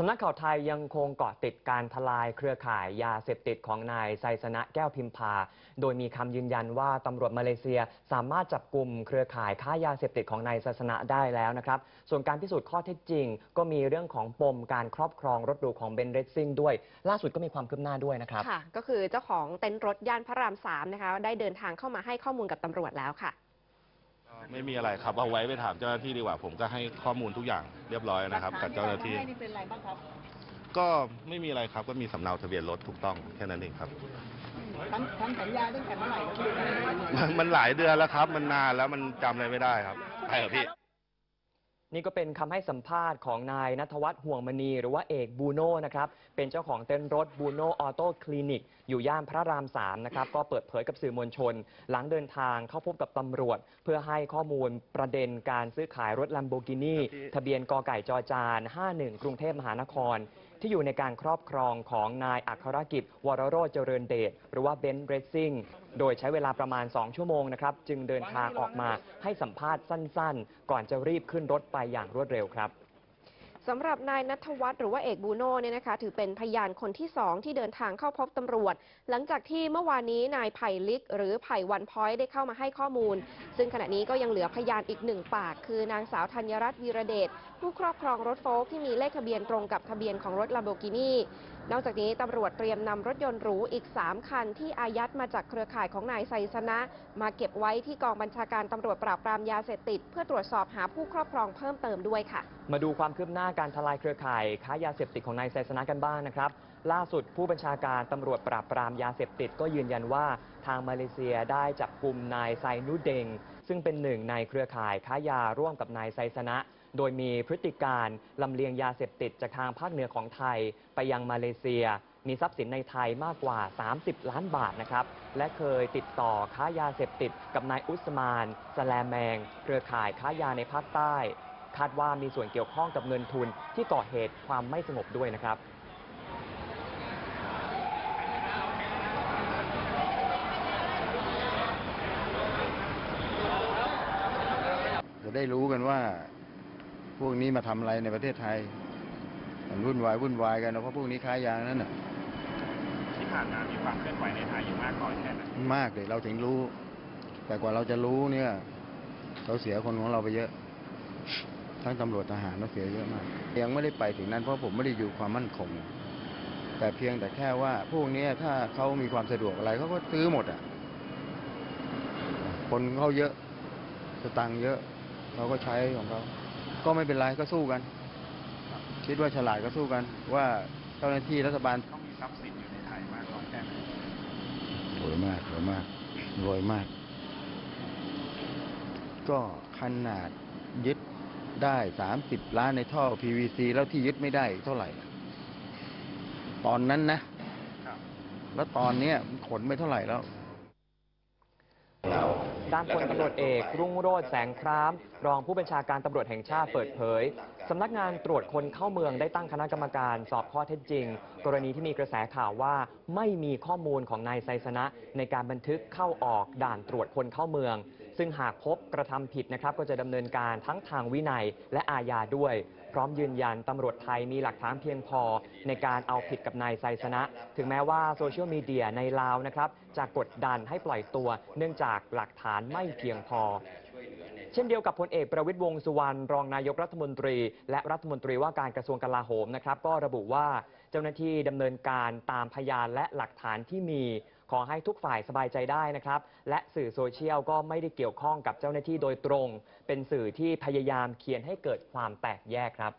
สำนักข่าวไทยยังคงเกาะติดการทลายเครือข่ายยาเสพติดของนายไซสนะแก้วพิมพา โดยมีคำยืนยันว่าตำรวจมาเลเซียสามารถจับกลุ่มเครือข่ายค้ายาเสพติดของนายไซสนะได้แล้วนะครับ ส่วนการพิสูจน์ข้อเท็จจริง ก็มีเรื่องของปมการครอบครองรถหรูของเบนเรซซิ่งด้วย ล่าสุดก็มีความคืบหน้าด้วยนะครับ ค่ะ ก็คือเจ้าของเต็นท์รถย่านพระรามสามนะคะได้เดินทางเข้ามาให้ข้อมูลกับตำรวจแล้วค่ะ ไม่มีอะไรครับเอาไว้ไปถามเจ้าหน้าที่ดีกว่า ผมก็ให้ข้อมูลทุกอย่างเรียบร้อยนะครับกับเจ้าหน้าที่ ให้นี่เป็นอะไรบ้างครับก็ไม่มีอะไรครับก็มีสำเนาทะเบียนรถถูกต้องแค่นั้นเองครับ ทำทำสัญญาตั้งแต่เมื่อไหร่แล้วพี่มันมันหลายเดือนแล้วครับ มันนานแล้วมันจำอะไรไม่ได้ครับใช่เหรอพี่ นี่ก็เป็นคำให้สัมภาษณ์ของนายนัทวัฒน์ห่วงมณี หรือว่าเอกบูโน่นะครับ เป็นเจ้าของเต้นรถบูโน่ออโต้คลินิก อยู่ย่านพระรามสามนะครับ ก็เปิดเผยกับสื่อมวลชน หลังเดินทางเข้าพบกับตำรวจ เพื่อให้ข้อมูลประเด็นการซื้อขายรถลัมโบกินีทะเบียนกไก่จอจาน 51 กรุงเทพมหานคร ที่อยู่ในการครอบครองของนายอัครกิจ วรโรจนเจริญเดชหรือว่าเบนซ์เรซซิ่งโดยใช้เวลาประมาณ 2 ชั่วโมงนะครับ จึงเดินทางออกมาให้สัมภาษณ์สั้น ๆ ก่อนจะรีบขึ้นรถไปอย่างรวดเร็วครับ สำหรับนายนัทวัฒน์หรือว่าเอกบูโน่เนี่ยนะคะ ถือเป็นพยานคนที่สองที่เดินทางเข้าพบตำรวจ หลังจากที่เมื่อวานนี้นายไผ่ลิก หรือไผ่วันพอยได้เข้ามาให้ข้อมูล ซึ่งขณะนี้ก็ยังเหลือพยานอีกหนึ่งปาก คือนางสาวธัญรัตน์วีระเดชผู้ครอบครองรถโฟล์คที่มีเลขทะเบียนตรงกับทะเบียนของรถลาโบกินีนอกจากนี้ตำรวจเตรียมนำรถยนต์หรูอีก 3 คัน ที่อายัดมาจากเครือข่ายของนายไซสนะ มาเก็บไว้ที่กองบัญชาการตำรวจปราบปรามยาเสพติด เพื่อตรวจสอบหาผู้ครอบครองเพิ่มเติมด้วยค่ะ มาดูความคืบหน้าการทลายเครือข่ายค้ายาเสพติดของนายไซสนะกันบ้างนะครับ ล่าสุดผู้บัญชาการตำรวจปราบปรามยาเสพติดก็ยืนยันว่าทางมาเลเซียได้จับกลุ่มนายไซนุเดง ซึ่งเป็นหนึ่งในเครือข่ายค้ายาร่วมกับนายไซสนะโดยมีพฤติการลำเลียงยาเสพติดจากทางภาคเหนือของไทย ไปยังมาเลเซีย มีทรัพย์สินในไทยมากกว่า 30 ล้านบาทนะครับ และเคยติดต่อค้ายาเสพติดกับนายอุสมานสแลแมง เครือข่ายค้ายาในภาคใต้ คาดว่ามีส่วนเกี่ยวข้องกับเงินทุนที่ก่อเหตุความไม่สงบด้วยนะครับจะได้รู้กันว่า พวกนี้มาทำอะไรในประเทศไทย มันวุ่นวายวุ่นวายกันเพราะพวกนี้ค้ายางนั่นน่ะที่ผ่านมามีความเคลื่อนไหวในไทยอยู่มากน้อยแค่ไหนมากเลยเราถึงรู้ แต่กว่าเราจะรู้เนี่ย เราเสียคนของเราไปเยอะ ทั้งตำรวจทหารเราเสียเยอะมาก ยังไม่ได้ไปถึงนั้นเพราะผมไม่ได้อยู่ความมั่นคง แต่เพียงแต่แค่ว่าพวกเนี้ยถ้าเขามีความสะดวกอะไรเขาก็ซื้อหมดอะ คนเขาเยอะสตังค์เยอะเขาก็ใช้ของเขาก็ไม่เป็นไรก็สู้กัน คิดว่าฉลาดก็สู้กัน ว่าเจ้าหน้าที่รัฐบาลต้องมีทรัพย์สินอยู่ในไทยมากน้อยแค่ไหนรวยมากรวยมากรวยมาก ก็ขนาดยึด ได้สามสิบล้านในท่อ PVC แล้วที่ยึดไม่ได้อีกเท่าไหร่ ตอนนั้นนะครับแล้วตอนเนี้ยมันขนไปเท่าไหร่แล้ว ด้านพลตำรวจเอก รุ่งโรจน์แสงครามรองผู้บัญชาการตำรวจแห่งชาติเปิดเผยสำนักงานตรวจคนเข้าเมืองได้ตั้งคณะกรรมการสอบข้อเท็จจริง กรณีที่มีกระแสข่าวว่าไม่มีข้อมูลของนายไซสนะ ในการบันทึกเข้าออกด่านตรวจคนเข้าเมือง ซึ่งหากพบกระทำผิดนะครับ ก็จะดำเนินการทั้งทางวินัยและอาญาด้วย พร้อมยืนยันตำรวจไทยมีหลักฐานเพียงพอ ในการเอาผิดกับนายไซสนะ ถึงแม้ว่าโซเชียลมีเดียในลาวนะครับจะกดดันให้ปล่อยตัว เนื่องจากหลักฐานไม่เพียงพอ เช่นเดียวกับพลเอกประวิตยวงสุวรรณรองนายกรัฐมนตรี และรัฐมนตรีว่าการกระทรวงกลาโหมนะครับ ก็ระบุว่าเจ้าหน้าที่ดำเนินการตามพยานและหลักฐานที่มี ขอให้ทุกฝ่ายสบายใจได้นะครับ และสื่อโซเชียลก็ไม่ได้เกี่ยวข้องกับเจ้าหน้าที่โดยตรง เป็นสื่อที่พยายามเขียนให้เกิดความแตกแยกครับ